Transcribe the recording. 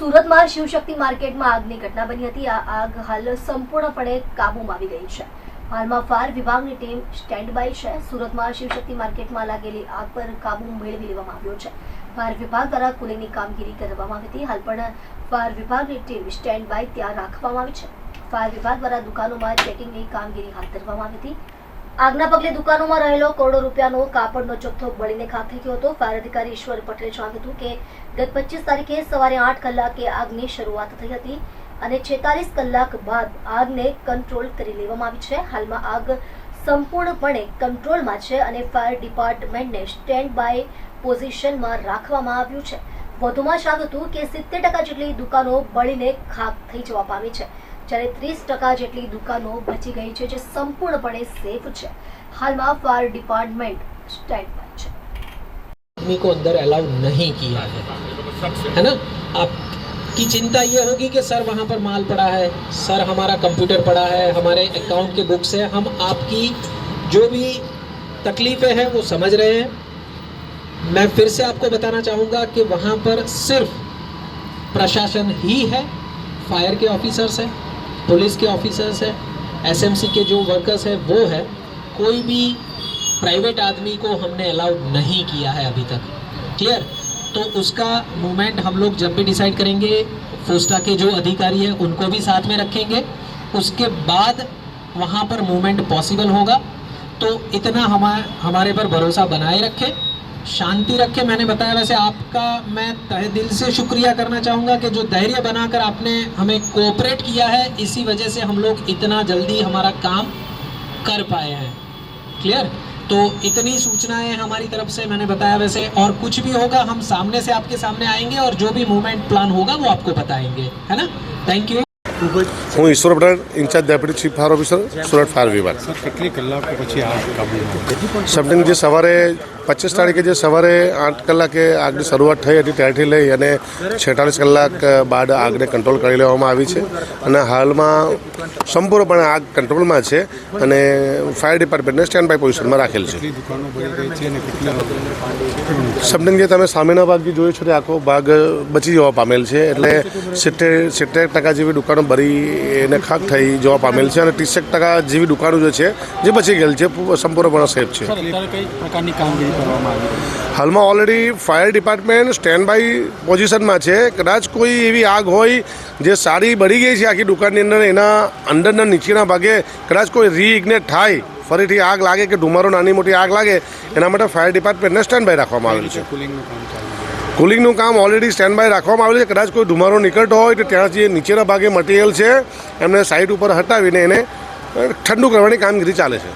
સુરતમાં શિવશક્તિ માર્કેટમાં આગની ઘટના બની હતી. આ આગ હાલ સંપૂર્ણપણે કાબૂમાં આવી ગઈ છે. હાલમાં ફાયર વિભાગની ટીમ સ્ટેન્ડ બાય છે. સુરતમાં શિવશક્તિ માર્કેટમાં લાગેલી આગ પર કાબૂ મેળવી લેવામાં આવ્યો છે. ફાયર વિભાગ દ્વારા કુલિંગની કામગીરી કરવામાં આવી હતી. હાલ પણ ફાયર વિભાગની ટીમ સ્ટેન્ડ બાય ત્યાં રાખવામાં આવી છે. ફાયર વિભાગ દ્વારા દુકાનોમાં ચેકિંગની કામગીરી હાથ ધરવામાં આવી હતી. આગના પગલે દુકાનોમાં રહેલો કરોડો રૂપિયાનો કાપડનો જથ્થો બળીને ખાક થઈ ગયો હતો. ફાયર અધિકારી ઈશ્વર પટેલે જણાવ્યું હતું કે ગત પચીસ તારીખે સવારે આઠ કલાકે આગની શરૂઆત થઈ હતી અને છેતાલીસ કલાક બાદ આગને કંટ્રોલ કરી લેવામાં આવી છે. હાલમાં આગ સંપૂર્ણપણે કંટ્રોલમાં છે અને ફાયર ડિપાર્ટમેન્ટને સ્ટેન્ડ બાય પોઝિશનમાં રાખવામાં આવ્યું છે. વધુમાં જણાવ્યું હતું કે સિત્તેર ટકા જેટલી દુકાનો બળીને ખાક થઈ જવા પામી છે. જ્યારે ત્રીસ ટકા જેટલી દુકાનો બચી ગઈ છે જે સંપૂર્ણપણે સેફ છે હાલમાં ફાયર ડિપાર્ટમેન્ટ સ્ટેન્ડ બાય છે आदमी को अंदर अलाउ नहीं किया है है ना आपकी चिंता ये होगी कि सर वहाँ पर माल पड़ा है सर हमारा कंप्यूटर पड़ा है हमारे अकाउंट के बुक्स है हम आपकी जो भी तकलीफ़ें हैं वो समझ रहे हैं मैं फिर से आपको बताना चाहूँगा कि वहाँ पर सिर्फ प्रशासन ही है फायर के ऑफिसर्स हैं पुलिस के ऑफिसर्स हैं एसएमसी के जो वर्कर्स हैं, वो है। कोई भी प्राइवेट आदमी को हमने अलाउड नहीं किया है अभी तक। क्लियर तो उसका मूवमेंट हम लोग जब भी डिसाइड करेंगे फोस्टा के जो अधिकारी हैं, उनको भी साथ में रखेंगे। उसके बाद वहाँ पर मूवमेंट पॉसिबल होगा। तो इतना हमारे हमारे पर भरोसा बनाए रखें। शांति रखें मैंने बताया वैसे आपका मैं तहे दिल से शुक्रिया करना चाहूँगा कि जो धैर्य बनाकर आपने हमें कोऑपरेट किया है इसी वजह से हम लोग इतना जल्दी हमारा काम कर पाए हैं क्लियर तो इतनी सूचनाएं हमारी तरफ से मैंने बताया वैसे और कुछ भी होगा हम सामने से आपके सामने आएंगे और जो भी मूवमेंट प्लान होगा वो आपको बताएंगे है ना थैंक यू હું Ishwar Patel incharge deputy chief fire officer Surat fire વિભાગ સર કેટલી કલાકો પછી આગ કાબૂમાં સમથિંગ જે સવારે પચીસ તારીખે જે સવારે આઠ કલાકે આગની શરૂઆત થઈ હતી ત્યારથી લઈ અને છેતાલીસ કલાક બાદ આગને કંટ્રોલ કરી લેવામાં આવી છે. અને હાલમાં સંપૂર્ણપણે આગ કંટ્રોલમાં છે અને ફાયર ડિપાર્ટમેન્ટને સ્ટેન્ડ બાય પોઝિશનમાં રાખેલ છે. સમથિંગ જે તમે સામેના ભાગ જોયો છો તે આખો ભાગ બચી જવા પામેલ છે. એટલે સિત્તેર સિત્તેર ટકા જેવી દુકાનો ભરી એને ખાક થઈ જવા પામેલ છે અને ત્રીસેક ટકા જેવી દુકાનો જે છે, જે બચી ગયેલ છે સંપૂર્ણપણે સેફ છે. પ્રકારની કામગીરી કરવામાં આવી રહી છે. હાલમાં already fire department stand by પોઝિશનમાં છે. કદાચ કોઈ એવી આગ હોય જે સારી બળી ગઈ છે આખી દુકાનની અંદર એના અંદરના નીચેના ભાગે કદાચ કોઈ રીઇગ્નેટ થાય ફરીથી આગ લાગે કે ધુમારો નાની મોટી આગ લાગે એના માટે ફાયર ડિપાર્ટમેન્ટને સ્ટેન્ડ બાય રાખવામાં આવેલું છે. કુલિંગનું કામ ચાલુ કુલિંગનું કામ ઓલરેડી સ્ટેન્ડ બાય રાખવામાં આવેલું છે. કદાચ કોઈ ધુમારો નીકળતો હોય તો ત્યાં જે નીચેના ભાગે મટીરિયલ છે એમને સાઇડ ઉપર હટાવીને એને ઠંડુ કરવાની કામગીરી ચાલે છે.